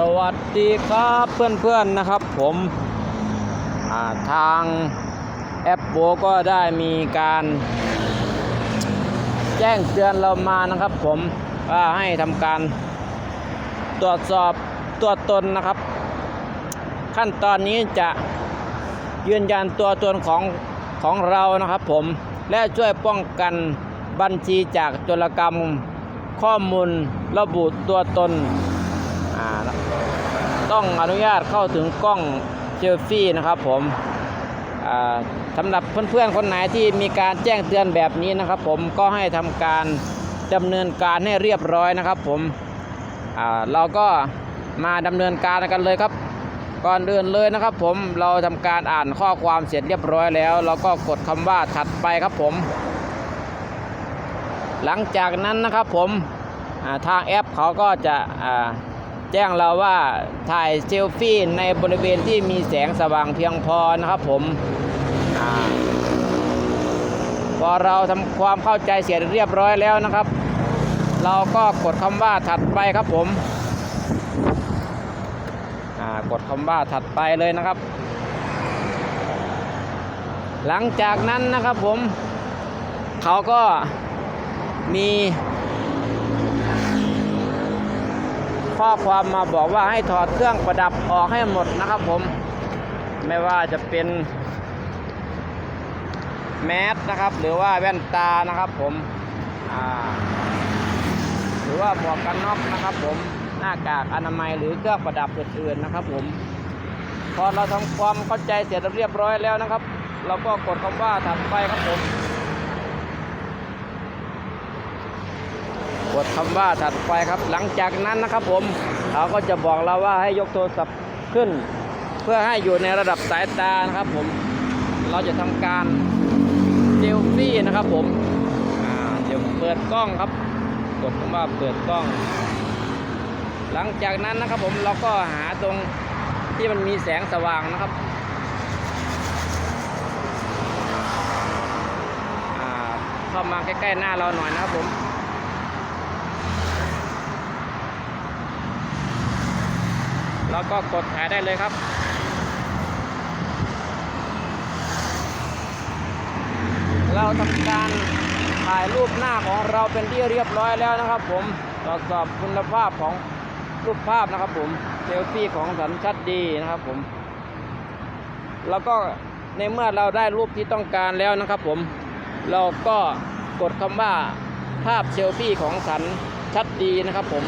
สวัสดีครับเพื่อนๆนะครับผมาทางแอปโบก็ได้มีการแจ้งเตือนเรามานะครับผมว่าให้ทำการตรวจสอบตัวตนนะครับ ขั้นตอนนี้จะยืนยันตัวตนของของเรานะครับผมและช่วยป้องกันบัญชีจากโจรกรรมข้อมูลระบุตัวตน ต้องอนุญาตเข้าถึงกล้องเซลฟี่นะครับผมสำหรับเพื่อนๆคนไหนที่มีการแจ้งเตือนแบบนี้นะครับผมก็ให้ทำการดำเนินการให้เรียบร้อยนะครับผมเราก็มาดำเนินการกันเลยครับ ก่อนอื่นเลยนะครับผมเราทำการอ่านข้อความเสร็จเรียบร้อยแล้ว เราก็กดคำว่าถัดไปครับผม หลังจากนั้นนะครับผมทางแอปเขาก็จะ แจ้งเราว่าถ่ายเซลฟี่ในบริเวณที่มีแสงสว่างเพียงพอนะครับผมอพอเราทำความเข้าใจเสร็จเรียบร้อยแล้วนะครับ เราก็กดคำว่าถัดไปครับผมกดคำว่าถัดไปเลยนะครับ หลังจากนั้นนะครับผม เขาก็มี ข้อความมาบอกว่าให้ถอดเครื่องประดับออกให้หมดนะครับผม ไม่ว่าจะเป็นแมสนะครับ หรือว่าแว่นตานะครับผมหรือว่าหมวกกันน็อกนะครับ ผมหน้ากากอนามัยหรือเครื่องประดับอื่นๆนะครับ ผมพอเราทำความเข้าใจเสร็จเรียบร้อยแล้วนะครับ เราก็กดคำว่าถัดไปครับผม ดคำว่าถัดไปครับ หลังจากนั้นนะครับผมเขาก็จะบอกเราว่าให้ยกโทรศัพท์ขึ้น เพื่อให้อยู่ในระดับสายตานะครับผมเราจะทำการเซลฟี่นะครับผมเดี๋ยวเปิดกล้องครับกดคำว่าเปิดกล้อง หลังจากนั้นนะครับผมเราก็หาตรงที่มันมีแสงสว่างนะครับเข้ามาใกล้ๆหน้าเราหน่อยนะครับผม แล้วก็กดถ่ายได้เลยครับ เราทำการถ่ายรูปหน้าของเราเป็นที่เรียบร้อยแล้วนะครับ ผมตรวจสอบคุณภาพของรูปภาพนะครับ ผมเซลฟี่ของสันชัดดีนะครับ ผม แล้วก็ในเมื่อเราได้รูปที่ต้องการแล้วนะครับ ผมเราก็กดคำว่าภาพเซลฟี่ของสันชัดดีนะครับ ผม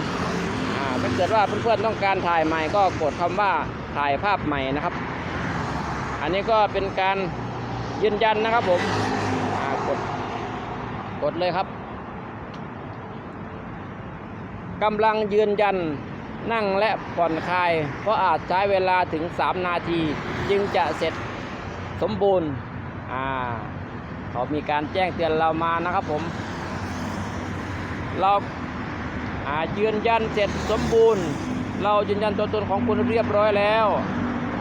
ถ้าเกิดว่าเพื่อนๆต้องการถ่ายใหม่ก็กดคำว่าถ่ายภาพใหม่นะครับ อันนี้ก็เป็นการยืนยันนะครับผมกดกดเลยครับกำลังยืนยันนั่งและผ่อนคลาย เพราะอาจใช้เวลาถึง 3 นาที จึงจะเสร็จสมบูรณ์อ่าเขามีการแจ้งเตือนเรามานะครับผม เรา ยืนยันเสร็จสมบูรณ์ เรายืนยันตัวตนของคุณเรียบร้อยแล้ว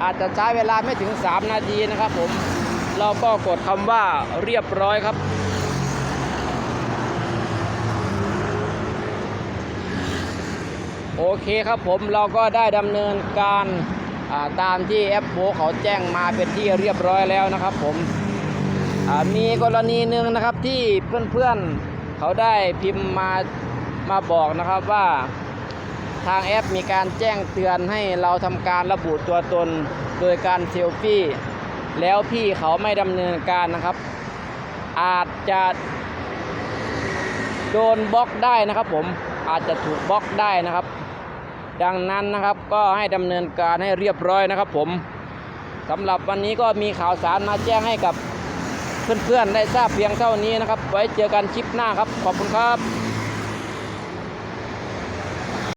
อาจจะใช้เวลาไม่ถึง 3 นาทีนะครับผมเราก็กดคำว่าเรียบร้อยครับ โอเคครับผมเราก็ได้ดำเนินการาตามที่แอปโบเขาแจ้งมาเป็นที่เรียบร้อยแล้วนะครับผมมีกรณีหนึ่งนะครับที่เพื่อนๆเขาได้พิมพ์มา มาบอกนะครับว่าทางแอปมีการแจ้งเตือนให้เราทำการระบุตัวตนโดยการเซลฟี่ แล้วพี่เขาไม่ดำเนินการนะครับ อาจจะโดนบล็อกได้นะครับ ผมอาจจะถูกบล็อกได้นะครับ ดังนั้นนะครับก็ให้ดำเนินการให้เรียบร้อยนะครับ ผมสำหรับวันนี้ก็มีข่าวสารมาแจ้งให้กับเพื่อนๆได้ทราบเพียงเท่านี้นะครับ ไว้เจอกันคลิปหน้าครับ ขอบคุณครับ